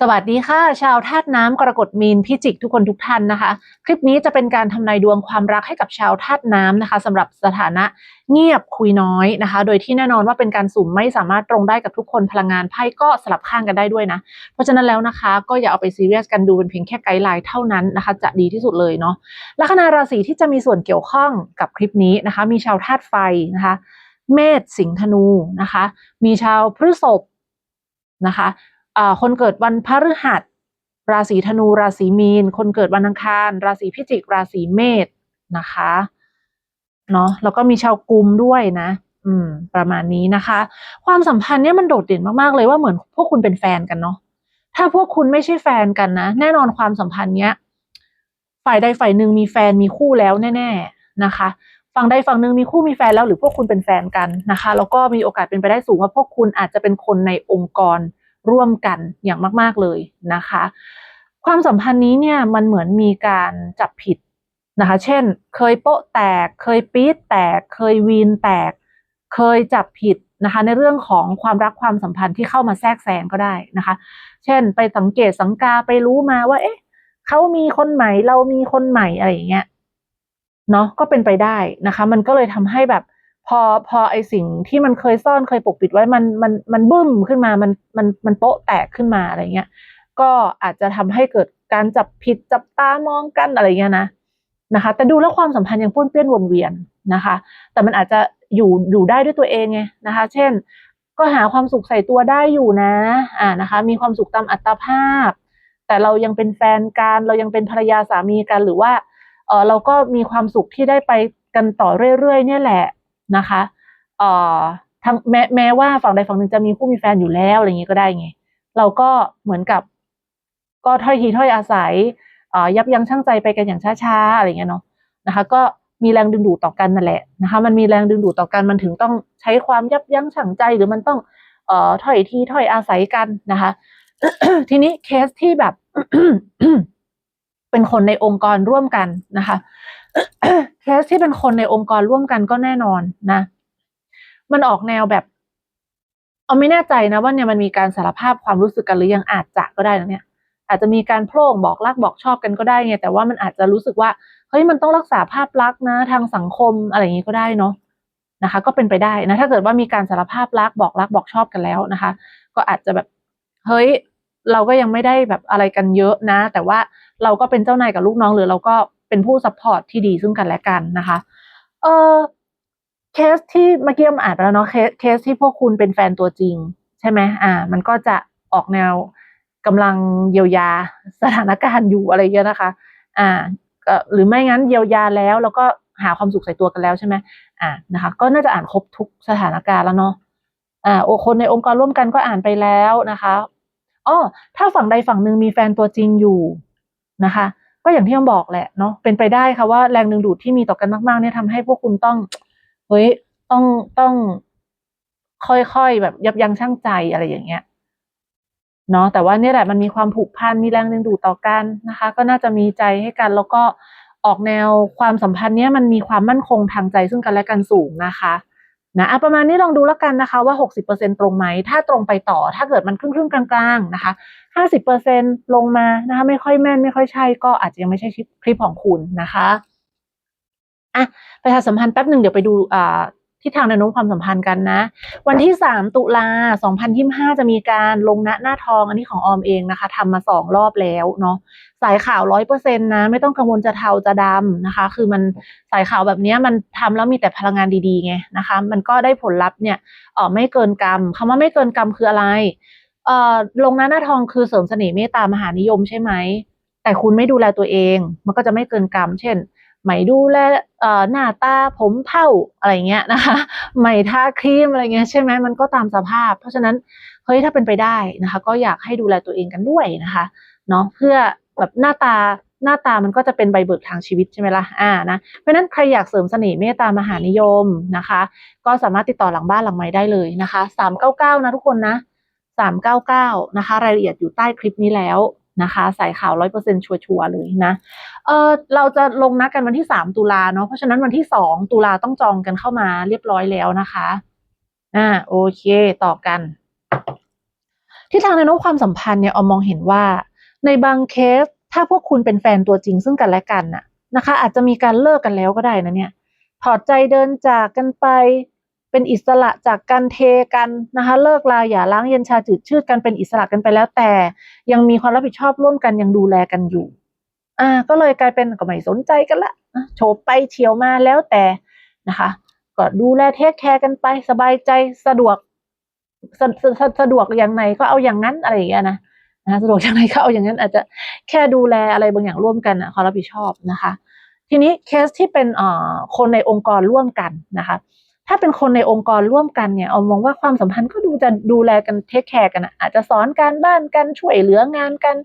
สวัสดีค่ะ ชาวธาตุน้ำกรกฎมีนพิจิกทุกคนทุกท่านนะคะ คลิปนี้จะเป็นการทำนายดวงความรักให้กับชาวธาตุน้ำนะคะสำหรับสถานะเงียบคุยน้อยนะคะ โดยที่แน่นอนว่าเป็นการสุ่มไม่สามารถตรงได้กับทุกคนพลังงานไพ่ก็สลับข้างกันได้ด้วยนะ เพราะฉะนั้นแล้วนะคะก็อย่าเอาไปซีเรียสกันดูเป็นเพียงแค่ไกด์ไลน์เท่านั้นนะคะ จะดีที่สุดเลยเนาะลัคนาราศีที่จะมีส่วนเกี่ยวข้องกับคลิปนี้นะคะ มีชาวธาตุไฟนะคะ เมษสิงห์ธนูนะคะ มีชาวพฤษภนะคะ คนเกิดวันพฤหัส ราศีธนู ราศีมีน คนเกิดวันอังคาร ราศีพิจิก ราศีเมษนะคะ เนาะแล้วก็มีชาวกุมด้วยนะ อืม ประมาณนี้นะคะ ความสัมพันธ์เนี่ยมันโดดเด่นมากๆเลยว่าเหมือนพวกคุณเป็นแฟนกันเนาะ ถ้าพวกคุณไม่ใช่แฟนกันนะ แน่นอนความสัมพันธ์เนี้ย ฝ่ายใดฝ่ายหนึ่งมีแฟนมีคู่แล้วแน่ ๆนะคะฝั่งใดฝั่งหนึ่งมีคู่มีแฟนแล้วหรือพวกคุณเป็นแฟนกันนะคะ แล้วก็มีโอกาสเป็นไปได้สูงว่าพวกคุณอาจจะเป็นคนในองค์กร ร่วมกันอย่างมาก ๆเลยนะคะ ความสัมพันธ์นี้เนี่ยมันเหมือนมีการจับผิดนะคะ เช่น เคยโป๊ะแตก เคยปี๊ดแตก เคยวีนแตก เคยจับผิดนะคะในเรื่องของความรักความสัมพันธ์ที่เข้ามาแทรกแซงก็ได้นะคะ เช่น ไปสังเกตสังกาไปรู้มาว่า เอ๊ะเขามีคนใหม่เรามีคนใหม่อะไรอย่างเงี้ยเนาะก็เป็นไปได้นะคะ มันก็เลยทำให้แบบ พอพอไอสิ่งที่มันเคยซ่อนเคยปกปิดไว้มันมันมันบึ้มขึ้นมามันมันมันโป๊ะแตกขึ้นมาอะไรเงี้ย ก็อาจจะทำให้เกิดการจับผิดจับตามองกันอะไรเงี้ยนะนะคะ แต่ดูแล้วความสัมพันธ์ยังป้วนเปี้ยนวนเวียนนะคะ แต่มันอาจจะอยู่อยู่ได้ด้วยตัวเองไงนะคะ เช่น ก็หาความสุขใส่ตัวได้อยู่นะอ่านะคะ มีความสุขตามอัตภาพ แต่เรายังเป็นแฟนกันเรายังเป็นภรรยาสามีกันหรือว่าเออเราก็มีความสุขที่ได้ไปกันต่อเรื่อยๆเนี่ยแหละ นะคะเอ่อทั้งแม้แม้ว่าฝั่งใดฝั่งหนึ่งจะมีผู้มีแฟนอยู่แล้วอะไรอย่างนี้ก็ได้ไง เราก็เหมือนกับ ก็ถ้อยทีถ้อยอาศัยเอ่อยับยั้งชั่งใจไปกันอย่างช้าๆอะไรเงี้ยเนาะนะคะ ก็มีแรงดึงดูดต่อกันนั่นแหละนะคะ มันมีแรงดึงดูดต่อกันมันถึงต้องใช้ความยับยั้งชั่งใจหรือมันต้องเอ่อถ้อยทีถ้อยอาศัยกันนะคะ ทีนี้เคสที่แบบเป็นคนในองค์กรร่วมกันนะคะ เคสที่เป็นคนในองค์กรร่วมกันก็แน่นอนนะ มันออกแนวแบบ เอาไม่แน่ใจนะว่าเนี่ยมันมีการสารภาพความรู้สึกกันหรือยังอาจจะก็ได้นะเนี่ย อาจจะมีการโพร่งบอกรักบอกชอบกันก็ได้ไงแต่ว่ามันอาจจะรู้สึกว่าเฮ้ยมันต้องรักษาภาพลักษณ์นะ ทางสังคมอะไรอย่างนี้ก็ได้เนาะนะคะ ก็เป็นไปได้นะ ถ้าเกิดว่ามีการสารภาพรักบอกรักบอกชอบกันแล้วนะคะ ก็อาจจะแบบเฮ้ยเราก็ยังไม่ได้แบบอะไรกันเยอะนะ แต่ว่าเราก็เป็นเจ้านายกับลูกน้องหรือเราก็ เป็นผู้ซัพพอร์ตที่ดีซึ่งกันและกันนะคะ เออเคสที่เมื่อกี้อ่านไปแล้วเนาะเคสเคสที่พวกคุณเป็นแฟนตัวจริง ใช่ไหมอ่า มันก็จะออกแนวกำลังเยียวยาสถานการณ์อยู่อะไรเงี้ยนะคะ อ่าหรือไม่งั้นเยียวยาแล้วแล้วก็หาความสุขใส่ตัวกันแล้วใช่ไหมอ่านะคะ ก็น่าจะอ่านครบทุกสถานการณ์แล้วเนาะอ่าโอคนในองค์กรร่วมกันก็อ่านไปแล้วนะคะอ๋อถ้าฝั่งใดฝั่งหนึ่งมีแฟนตัวจริงอยู่นะคะ ก็อย่างที่ผมบอกแหละเนาะเป็นไปได้ค่ะว่าแรงดึงดูดที่มีต่อกันมากๆเนี่ยทำให้พวกคุณต้องเฮ้ยต้องต้อง ค่อยๆแบบ ยับยั้งชั่งใจอะไรอย่างเงี้ยเนาะแต่ว่านี่แหละมันมีความผูกพันมีแรงดึงดูดต่อกันนะคะ ก็น่าจะมีใจให้กัน แล้วก็ออกแนวความสัมพันธ์เนี้ยมันมีความมั่นคงทางใจซึ่งกันและกันสูงนะคะ นะประมาณนี้ลองดูแล้วกันนะคะว่า 60%ตรงไหม ถ้าตรงไปต่อ ถ้าเกิดมันครึ่งๆกลางๆนะคะ 50%ลงมานะคะไม่ค่อยแม่นไม่ค่อยใช่ ก็อาจจะยังไม่ใช่คลิปของคุณนะคะอะประชาสัมพันธ์แป๊บหนึ่งเดี๋ยวไปดูอ่า ทิศทางแนวโน้มความสัมพันธ์กันนะ วันที่ 3 ตุลา2025 จะมีการลงณหน้าทองอันนี้ของออมเองนะคะทำมาสองรอบแล้วเนาะสายข่าวร้อยเปอร์เซ็นต์นะ ไม่ต้องกังวลจะเทาจะดำนะคะ คือมันสายข่าวแบบนี้มันทำแล้วมีแต่พลังงานดีๆไงนะคะ มันก็ได้ผลลัพธ์เนี่ยเออไม่เกินกรรมคำว่าไม่เกินกรรมคืออะไรเอ่อลงหน้าหน้าทองคือเสริมเสน่ห์เมตตามหานิยมใช่ไหมแต่คุณไม่ดูแลตัวเอง มันก็จะไม่เกินกรรม เช่น ไม่ดูแล หน้าตาผมเผ่าอะไรเงี้ยนะคะไม่ทาครีมอะไรเงี้ยใช่ไหมมันก็ตามสภาพ เพราะฉะนั้นเฮ้ยถ้าเป็นไปได้นะคะ ก็อยากให้ดูแลตัวเองกันด้วยนะคะเนาะเพื่อแบบหน้าตาหน้าตามันก็จะเป็นใบเบิกทางชีวิตใช่ไหมล่ะ อ่า นะ เพราะนั้นใครอยากเสริมเสน่ห์เมตตามหานิยมนะคะ ก็สามารถติดต่อหลังบ้านหลังไม้ได้เลยนะคะสามเก้าเก้านะทุกคนนะสามเก้าเก้านะคะ รายละเอียดอยู่ใต้คลิปนี้แล้ว นะคะใส่ข่าวร้อยเปอร์เซ็นชัวร์เลยนะเออเราจะลงนัดกันวันที่สามตุลาเนาะเพราะฉะนั้นวันที่สองตุลาต้องจองกันเข้ามาเรียบร้อยแล้วนะคะอ่าโอเค ต่อกันที่ทางแนโน้มความสัมพันธ์เนี่ยออมมองเห็นว่า ในบางเคสถ้าพวกคุณเป็นแฟนตัวจริงซึ่งกันและกันน่ะนะคะ อาจจะมีการเลิกกันแล้วก็ได้นะเนี่ยถอดใจเดินจากกันไป เป็นอิสระจากกันเทกันนะคะเลิกลาอย่าล้างเย็นชาจืดชืดกันเป็นอิสระกันไปแล้วแต่ ยังมีความรับผิดชอบร่วมกันยังดูแลกันอยู่ อ่า ก็เลยกลายเป็นก็ไม่สนใจกันละโฉบไปเฉียวมาแล้วแต่นะคะก็ดูแลเทคแคร์กันไปสบายใจสะดวกสะสะสะสะดวกอย่างไหนก็เอาอย่างนั้นอะไรอย่างเงี้ยนะนะสะดวกอย่างไหนก็เอาอย่างนั้น อาจจะแค่ดูแลอะไรบางอย่างร่วมกันอะความรับผิดชอบนะคะ ทีนี้เคสที่เป็นเอ่อคนในองค์กรร่วมกันนะคะ ถ้าเป็นคนในองค์กรร่วมกันเนี่ยเอามองว่าความสัมพันธ์ก็ดูจะดูแลกันเทคแคร์กันอะอาจจะสอนการบ้านกันช่วยเหลืองานกัน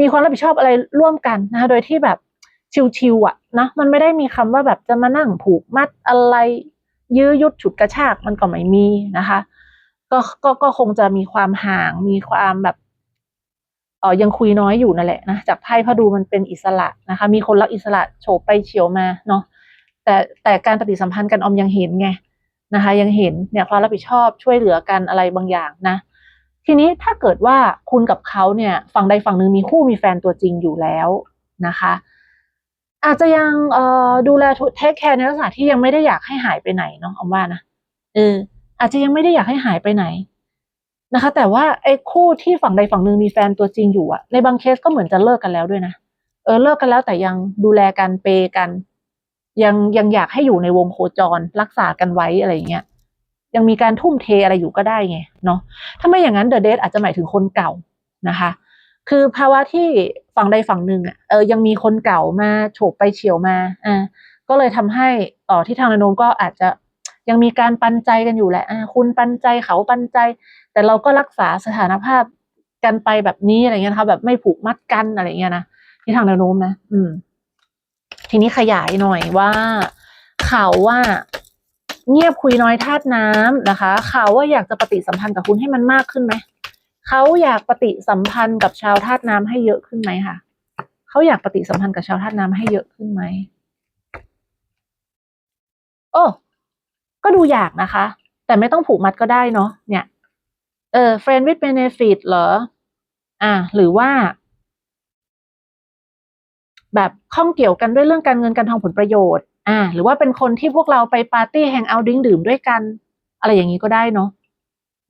มีความรับผิดชอบอะไรร่วมกันนะคะโดยที่แบบชิวๆอะนะมันไม่ได้มีคำว่าแบบจะมานั่งผูกมัดอะไร ยื้อยุดฉุดกระชากมันก็ไม่มีนะคะ ก็ก็ก็คงจะมีความห่างมีความแบบเออยังคุยน้อยอยู่นั่นแหละนะจากไพ่พระดูมันเป็นอิสระนะคะ มีคนรักอิสระโฉบไปเฉียวมาเนาะแต่แต่การปฏิสัมพันธ์กันอมยังเห็นไง นะคะ ยังเห็นเนี่ยความรับผิดชอบช่วยเหลือกันอะไรบางอย่างนะ ทีนี้ถ้าเกิดว่าคุณกับเขาเนี่ยฝั่งใดฝั่งหนึ่งมีคู่มีแฟนตัวจริงอยู่แล้วนะคะ อาจจะยังเออดูแลเทคแคร์ในลักษณะที่ยังไม่ได้อยากให้หายไปไหนเนาะออมว่านะเอออาจจะยังไม่ได้อยากให้หายไปไหนนะคะ แต่ว่าไอ้คู่ที่ฝั่งใดฝั่งหนึ่งมีแฟนตัวจริงอยู่อะในบางเคสก็เหมือนจะเลิกกันแล้วด้วยนะเออเลิกกันแล้วแต่ยังดูแลกันเปย์กัน ยังยังอยากให้อยู่ในวงโคจรรักษากันไว้อะไรเงี้ยยังมีการทุ่มเทอะไรอยู่ก็ได้ไงเนาะถ้าไม่อย่างนั้นเดอะเดทอาจจะหมายถึงคนเก่านะคะ คือภาวะที่ฝั่งใดฝั่งหนึ่งอะเออยังมีคนเก่ามาโฉบไปเฉียวมาอ่าก็เลยทำให้ต่อที่ทางนาโนมก็อาจจะยังมีการปันใจกันอยู่แหละอ่าคุณปันใจเขาปันใจ แต่เราก็รักษาสถานภาพกันไปแบบนี้อะไรเงี้ยนะคะแบบไม่ผูกมัดกันอะไรเงี้ยนะที่ทางแนโน้มนะ อืม ทีนี้ขยายหน่อยว่าเขาว่า เงียบคุยน้อยธาตุน้ำนะคะ เขาว่าอยากจะปฏิสัมพันธ์กับคุณให้มันมากขึ้นไหมเขาอยากปฏิสัมพันธ์กับชาวธาตุน้ำให้เยอะขึ้นไหมค่ะเขาอยากปฏิสัมพันธ์กับชาวธาตุน้ำให้เยอะขึ้นไหมโอ้ก็ดูอยากนะคะ แต่ไม่ต้องผูกมัดก็ได้เนาะเนี่ย เออ friend with benefit เหรอ อ่า หรือว่า แบบข้องเกี่ยวกันด้วยเรื่องการเงินการทองผลประโยชน์อ่าหรือว่าเป็นคนที่พวกเราไปปาร์ตี้แฮงเอาท์ดื่มดื่มด้วยกัน อะไรอย่างนี้ก็ได้เนาะ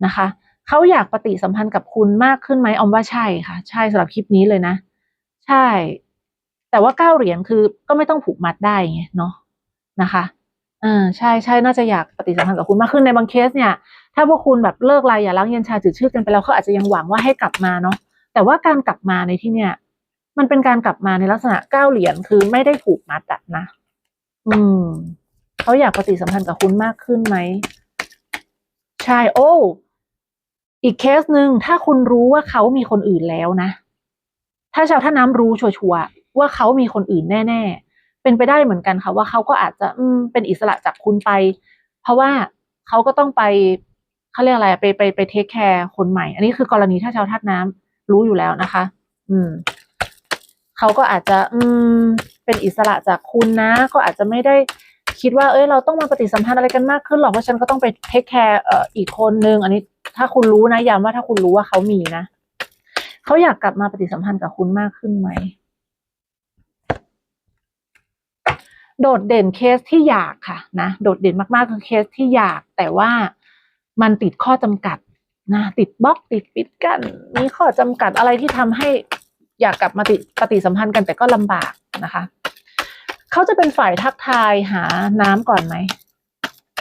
นะคะเขาอยากปฏิสัมพันธ์กับคุณมากขึ้นไหมออมว่าใช่ค่ะ ใช่สำหรับคลิปนี้เลยนะ ใช่ แต่ว่าเก้าเหรียญคือก็ไม่ต้องผูกมัดได้ไงเนาะนะคะอ่าใช่ใช่น่าจะอยากปฏิสัมพันธ์กับคุณมากขึ้นในบางเคสเนี่ย ถ้าพวกคุณแบบเลิกลายอย่าล้างเย็นชาจืดชืดกันไปแล้วเขาอาจจะยังหวังว่าให้กลับมาเนาะแต่ว่าการกลับมาในที่เนี่ย มันเป็นการกลับมาในลักษณะเก้าเหรียญคือไม่ได้ผูกมัดอะนะ อืมเขาอยากปฏิสัมพันธ์กับคุณมากขึ้นไหมใช่โอ้อีกเคสหนึ่งถ้าคุณรู้ว่าเขามีคนอื่นแล้วนะ ถ้าชาวท่าน้ำรู้ชัวร์ว่าเขามีคนอื่นแน่ ๆ เป็นไปได้เหมือนกันค่ะว่าเขาก็อาจจะอืมเป็นอิสระจากคุณไป เพราะว่าเขาก็ต้องไปเขาเรียกอะไรไปไปไปเทคแคร์คนใหม่ อันนี้คือกรณีถ้าชาวธาตุน้ำรู้อยู่แล้วนะคะ อืม เขาก็อาจจะอืมเป็นอิสระจากคุณนะ ก็อาจจะไม่ได้คิดว่าเอ้ยเราต้องมาปฏิสัมพันธ์อะไรกันมากขึ้นหรอกเพราะฉันก็ต้องไปเทคแคร์เอ่ออีกคนนึงอันนี้ถ้าคุณรู้นะย้ำว่าถ้าคุณรู้ว่าเขามีนะเขาอยากกลับมาปฏิสัมพันธ์กับคุณมากขึ้นไหมโดดเด่นเคสที่อยากค่ะนะโดดเด่นมากๆคือเคสที่อยาก แต่ว่ามันติดข้อจำกัดนะติดบล็อกติดปิดกันมีข้อจำกัดอะไรที่ทำให้ อยากกลับมาติปฏิสัมพันธ์กันแต่ก็ลำบากนะคะ เขาจะเป็นฝ่ายทักทายหาน้ำก่อนไหม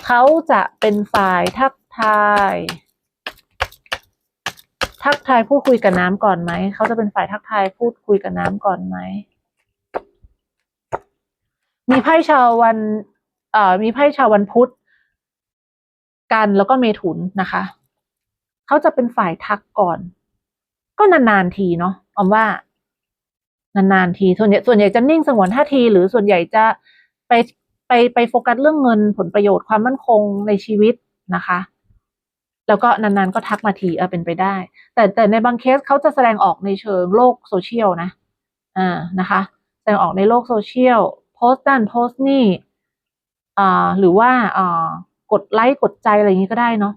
เขาจะเป็นฝ่ายทักทาย ทักทายพูดคุยกับน้ำก่อนไหม เขาจะเป็นฝ่ายทักทายพูดคุยกับน้ำก่อนไหม มีไพ่ชาววันเอ่อมีไพ่ชาววันพุธกันแล้วก็เมถุนนะคะ เขาจะเป็นฝ่ายทักก่อน ก็นานๆทีเนาะออมว่า นานๆทีส่วนใหญ่ส่วนใหญ่จะนิ่งสงวนท่าที หรือส่วนใหญ่จะไปไปไปโฟกัสเรื่องเงินผลประโยชน์ความมั่นคงในชีวิตนะคะ แล้วก็นานๆก็ทักมาทีเออเป็นไปได้ แต่แต่ในบางเคสเขาจะแสดงออกในเชิงโลกโซเชียลนะอ่านะคะ แสดงออกในโลกโซเชียลโพสต์นั่นโพสต์นี่อ่าหรือว่าอ่ากดไลค์กดใจอะไรอย่างนี้ก็ได้เนาะ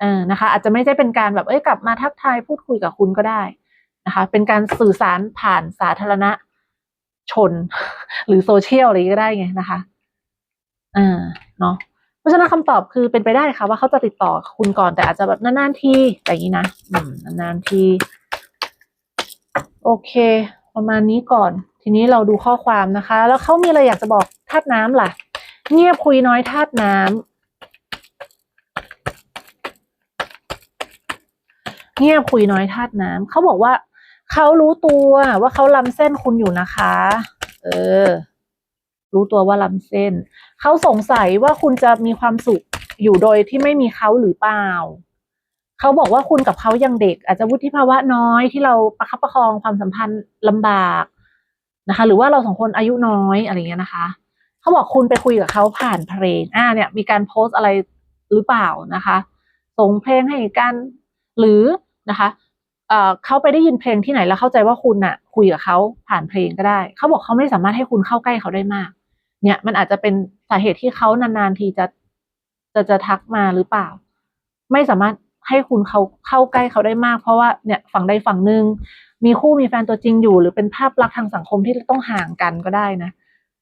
เออนะคะ อาจจะไม่ใช่เป็นการแบบเอ้ยกลับมาทักทายพูดคุยกับคุณก็ได้ นะคะ เป็นการสื่อสารผ่านสาธารณชน หรือโซเชียลอะไรก็ได้ไงนะคะอ่าเนาะเพราะฉะนั้นคำตอบคือเป็นไปได้ค่ะ ว่าเขาจะติดต่อคุณก่อนแต่อาจจะแบบนานๆทีอะไรอย่างนี้นะนานๆทีโอเค ประมาณนี้ก่อน ทีนี้เราดูข้อความนะคะ แล้วเขามีอะไรอยากจะบอกธาตุน้ำล่ะ เงียบคุยน้อยธาตุน้ำเงียบคุยน้อยธาตุน้ำเขาบอกว่า เขารู้ตัวว่าเขาล้ำเส้นคุณอยู่นะคะ เออ รู้ตัวว่าล้ำเส้น เขาสงสัยว่าคุณจะมีความสุขอยู่โดยที่ไม่มีเขาหรือเปล่า เขาบอกว่าคุณกับเขายังเด็ก อาจจะวุฒิภาวะน้อยที่เราประคับประคองความสัมพันธ์ลำบากนะคะ หรือว่าเราสองคนอายุน้อยอะไรเงี้ยนะคะ เขาบอกคุณไปคุยกับเขาผ่านเพลง อ่า เนี่ย มีการโพสต์อะไรหรือเปล่านะคะ ส่งเพลงให้กัน หรือนะคะ เขาไปได้ยินเพลงที่ไหนแล้วเข้าใจว่าคุณน่ะ คุยกับเขาผ่านเพลงก็ได้ เขาบอกเขาไม่สามารถให้คุณเข้าใกล้เขาได้มาก เนี่ยมันอาจจะเป็นสาเหตุที่เขานานๆทีจะจะจะทักมาหรือเปล่า ไม่สามารถให้คุณเขาเข้าใกล้เขาได้มาก เพราะว่าเนี่ยฝั่งใดฝั่งหนึ่งมีคู่มีแฟนตัวจริงอยู่ หรือเป็นภาพลักษณ์ทางสังคมที่ต้องห่างกันก็ได้นะ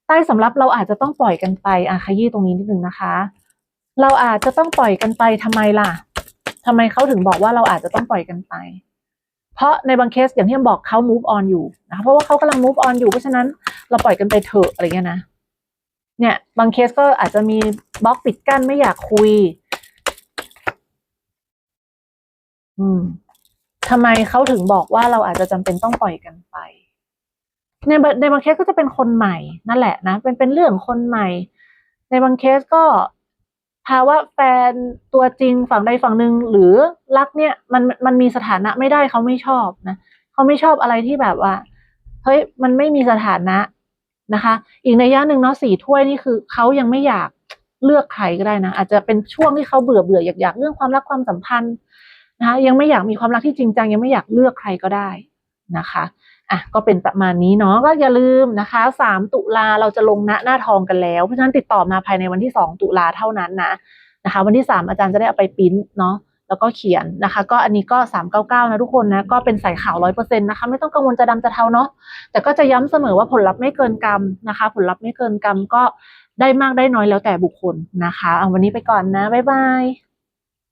ใต้สำรับเราอาจจะต้องปล่อยกันไปอะขยี้ตรงนี้นิดนึงนะคะ เราอาจจะต้องปล่อยกันไปทำไมล่ะทำไมเขาถึงบอกว่าเราอาจจะต้องปล่อยกันไป เพราะในบางเคสอย่างที่ผมบอกเขา move on อยู่นะคะเพราะว่าเขากำลัง move on อยู่เพราะฉะนั้นเราปล่อยกันไปเถอะอะไรเงี้ยนะเนี่ยบางเคสก็อาจจะมีบล็อกปิดกั้นไม่อยากคุย อืมทำไมเขาถึงบอกว่าเราอาจจะจำเป็นต้องปล่อยกันไป ในในบางเคสก็จะเป็นคนใหม่ นั่นแหละนะเป็นเป็นเรื่องคนใหม่ ในบางเคสก็ ภาวะแฟนตัวจริงฝั่งใดฝั่งหนึ่งหรือรักเนี่ยมันมันมีสถานะไม่ได้เขาไม่ชอบนะเขาไม่ชอบอะไรที่แบบว่าเฮ้ยมันไม่มีสถานะนะคะ อีกในย่าหนึ่งเนาะสี่ถ้วยนี่คือเขายังไม่อยากเลือกใครก็ได้นะอาจจะเป็นช่วงที่เขาเบื่อเบื่ออยากอยากเรื่องความรักความสัมพันธ์นะคะยังไม่อยากมีความรักที่จริงจังยังไม่อยากเลือกใครก็ได้นะคะ อะก็เป็นประมาณนี้เนาะก็อย่าลืมนะคะสามตุลาเราจะลงณหน้าทองกันแล้ว เพราะฉะนั้นติดต่อมาภายในวันที่สองตุลาเท่านั้นนะนะคะ วันที่สามอาจารย์จะได้เอาไปปิ้นเนาะแล้วก็เขียนนะคะ ก็อันนี้ก็สามเก้าเก้านะทุกคนนะ ก็เป็นใส่ขาวร้อยเปอร์เซ็นต์นะคะ ไม่ต้องกังวลจะดำจะเทาเนาะแต่ก็จะย้ำเสมอว่าผลลัพธ์ไม่เกินกรรมนะคะ ผลลัพธ์ไม่เกินกรรมก็ได้มากได้น้อยแล้วแต่บุคคลนะคะเอาวันนี้ไปก่อนนะบ๊ายบาย